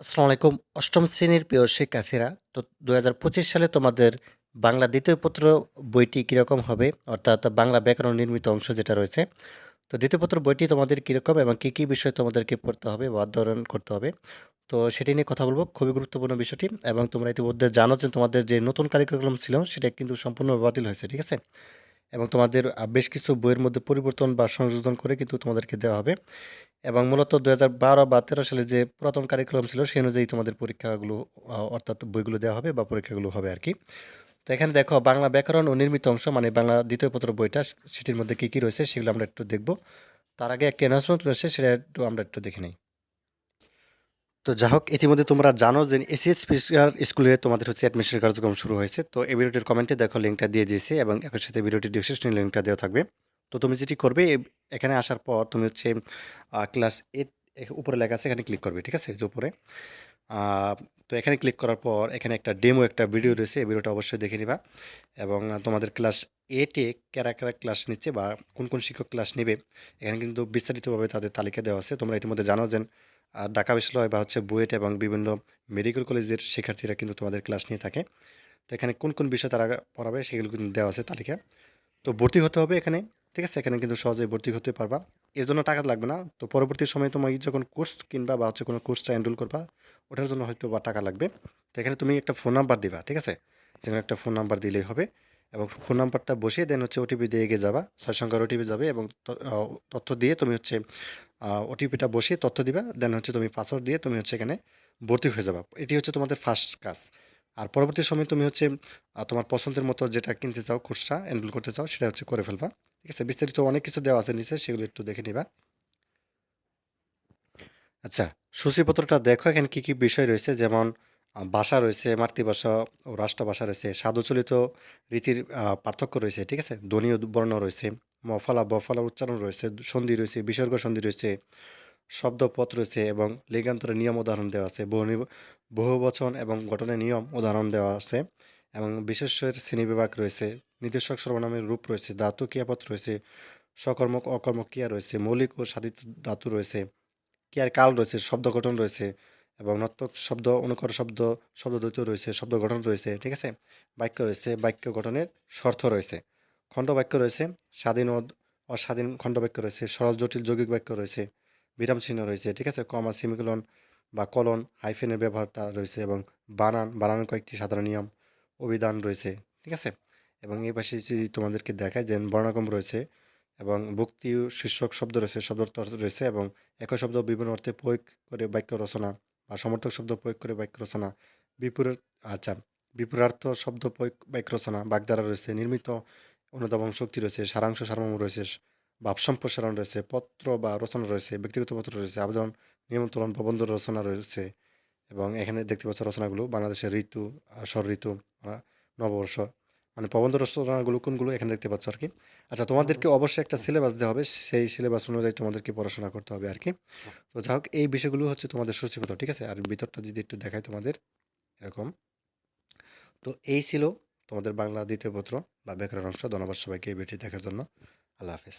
আসসালামু আলাইকুম। অষ্টম শ্রেণির প্রিয় শিক্ষার্থীরা, তো ২০২৫ সালে তোমাদের বাংলা দ্বিতীয় পত্র বইটি কীরকম হবে? অর্থাৎ বাংলা ব্যাকরণ নির্মিত অংশ যেটা রয়েছে। তো দ্বিতীয় পত্র বইটি তোমাদের কীরকম এবং কী, কী বিষয় তোমাদেরকে পড়তে হবে বা অধ্যয়ন করতে হবে? তো সেটি নিয়ে কথা বলব। খুবই গুরুত্বপূর্ণ বিষয়টি এবং তোমরা ইতিমধ্যে জানো যে তোমাদের যে নতুন কারিকুলাম ছিল সেটা কিন্তু সম্পূর্ণ বাতিল হয়েছে। ঠিক আছে? এবং তোমাদের বেশ কিছু বইয়ের মধ্যে পরিবর্তন বা সংযোজন করে কিন্তু তোমাদেরকে দেওয়া হবে। এবং মূলত ২০১২ বা ১৩ সালে যে পুরাতন কারিকুলাম ছিল সেই অনুযায়ী তোমাদের পরীক্ষাগুলো অর্থাৎ বইগুলো দেওয়া হবে বা পরীক্ষাগুলো হবে আর কি তো এখানে দেখো বাংলা ব্যাকরণ ও নির্মিত অংশ মানে বাংলা দ্বিতীয় পত্র বইটা সেটির মধ্যে কী, কী রয়েছে সেগুলো আমরা একটু দেখব। তার আগে একটা অ্যানাউন্সমেন্ট রয়েছে সেটা একটু আমরা একটু দেখে নিই তো যা হোক ইতিমধ্যে তোমরা জানো যে এসএস স্পেশাল স্কুলে তোমাদের হচ্ছে অ্যাডমিশন কার্যক্রম শুরু হয়েছে। তো এই ভিডিওটির কমেন্টে দেখো লিঙ্কটা দিয়ে দিয়েছি এবং একই সাথে ভিডিওটির ডেসক্রিপশনে লিঙ্কটা দেওয়া থাকবে। তো তুমি যেটি করবে এখানে আসার পর তুমি হচ্ছে ক্লাস এইট উপরে লেখা আছে এখানে ক্লিক করবে। ঠিক আছে? যে উপরে। তো এখানে ক্লিক করার পর এখানে একটা ডেমো একটা ভিডিও রয়েছে। এই ভিডিওটা অবশ্যই দেখে নিবা। এবং তোমাদের ক্লাস 8 এ কারা, কারা ক্লাস নিচ্ছে বা কোন, কোন শিক্ষক ক্লাস নেবে এখানে কিন্তু বিস্তারিতভাবে তাদের তালিকা দেওয়া আছে। তোমরা ইতিমধ্যে জানো যে ঢাকা বিশ্ববিদ্যালয় বা হচ্ছে বুয়েট এবং বিভিন্ন মেডিকেল কলেজের শিক্ষার্থীরা কিন্তু তোমাদের ক্লাস নিয়ে থাকে। তো এখানে কোন, কোন বিষয় তারা পড়াবে সেগুলো কিন্তু দেওয়া আছে তালিকা। তো ভর্তি হতে হবে এখানে। ঠিক আছে? এখানে কিন্তু সহজেই ভর্তি হতে পারবা। এর জন্য টাকা লাগবে না। তো পরবর্তী সময়ে তুমি যখন কোর্স কিনবা বা হচ্ছে কোনো কোর্সটা এনরোল করবা, ওটার জন্য হয়তো বা টাকা লাগবে। তো এখানে তুমি একটা ফোন নাম্বার দিবা। ঠিক আছে? যেকোনো একটা ফোন নাম্বার দিলেই হবে। এবং ফোন নাম্বারটা বসিয়ে দেন হচ্ছে ওটিপি দিয়ে এগিয়ে যাবা। ছয় সংখ্যার ওটিপি যাবে এবং তথ্য দিয়ে তুমি হচ্ছে ওটিপিটা বসিয়ে তথ্য দিবা। দেন হচ্ছে তুমি পাসওয়ার্ড দিয়ে তুমি হচ্ছে এখানে ভর্তি হয়ে যাবা। এটি হচ্ছে তোমাদের ফার্স্ট কাজ। আর পরবর্তী সময়ে তুমি হচ্ছে তোমার পছন্দের মতো যেটা কিনতে চাও কোর্সটা এনরোল করতে চাও, সেটা হচ্ছে করে ফেলবা। ঠিক আছে? বিস্তারিত অনেক কিছু দেওয়া আছে নিচে সেগুলো একটু দেখে নিবা। আচ্ছা, সূচিপত্রটা দেখো এখানে কী, কী বিষয় রয়েছে যেমন ভাষা রয়েছে, মাতৃভাষা ও রাষ্ট্রভাষা রয়েছে, সাধুচলিত রীতির পার্থক্য রয়েছে। ঠিক আছে? ধ্বনি বর্ণ রয়েছে, মফলা, বফলার উচ্চারণ রয়েছে, সন্ধি রয়েছে, বিসর্গ সন্ধি রয়েছে, শব্দপথ রয়েছে এবং লিঙ্গান্তরের নিয়ম উদাহরণ দেওয়া আছে। বহুনি বহুবচন এবং গঠনের নিয়ম উদাহরণ দেওয়া আছে এবং বিশেষ্যের শ্রেণীবিভাগ রয়েছে, নির্দেশক সর্বনামের রূপ রয়েছে, ধাতু ক্রিয়াপদ রয়েছে, সকর্মক অকর্মক ক্রিয়া রয়েছে, মৌলিক ও সাধিত ধাতু রয়েছে, ক্রিয়ার কাল রয়েছে, শব্দ গঠন রয়েছে এবং নর্তক শব্দ, অনুকর শব্দ, শব্দদ্বৈত রয়েছে, শব্দ গঠন রয়েছে। ঠিক আছে? বাক্য রয়েছে, বাক্য গঠনের শর্ত রয়েছে, খণ্ড বাক্য রয়েছে, স্বাধীন ও অস্বাধীন খণ্ডবাক্য রয়েছে, সরল জটিল যৌগিক বাক্য রয়েছে, বিরাম চিহ্ন রয়েছে। ঠিক আছে? কমা, সেমিকোলন বা কলন, হাইফেনের ব্যবহারটা রয়েছে এবং বানান, বানানের কয়েকটি সাধারণ নিয়ম, অভিধান রয়েছে। ঠিক আছে? এবং এই পাশে যদি তোমাদেরকে দেখায় যে বর্ণাগম রয়েছে এবং ভক্তি শীর্ষক শব্দ রয়েছে, শব্দার্থ রয়েছে এবং একই শব্দ বিভিন্ন অর্থে প্রয়োগ করে বাক্য রচনা বা সমর্থক শব্দ প্রয়োগ করে বাক্য রচনা, বিপরীত আচ্ছা বিপরীতার্থ শব্দ প্রয়োগ বাক্য রচনা, বাগধারা রয়েছে, নির্মিত অনুধাবন শক্তি রয়েছে, সারাংশ সারমর্ম রয়েছে, ভাব সম্প্রসারণ রয়েছে, পত্র বা রচনা রয়েছে, ব্যক্তিগত পত্র রয়েছে, আবেদন, নিমন্ত্রণ, প্রবন্ধ রচনা রয়েছে এবং এখানে দেখতে পাচ্ছ রচনাগুলো বাংলাদেশের ঋতু, আ ষড়ঋতু, নববর্ষ। মানে প্রবন্ধ রচনাগুলো কোনগুলো এখানে দেখতে পাচ্ছ আর কি আচ্ছা তোমাদেরকে অবশ্যই একটা সিলেবাস দেওয়া হবে। সেই সিলেবাস অনুযায়ী তোমাদেরকে পড়াশোনা করতে হবে আর কি তো যা হোক এই বিষয়গুলো হচ্ছে তোমাদের সূচিপত্র। ঠিক আছে? আর ভিতরটা যদি একটু দেখায় তোমাদের এরকম। তো এই ছিল তোমাদের বাংলা দ্বিতীয় পত্র বা ব্যাকরণ অংশ। ধন্যবাদ সবাইকে এই ভিডিওটি দেখার জন্য। আল্লাহ হাফেজ।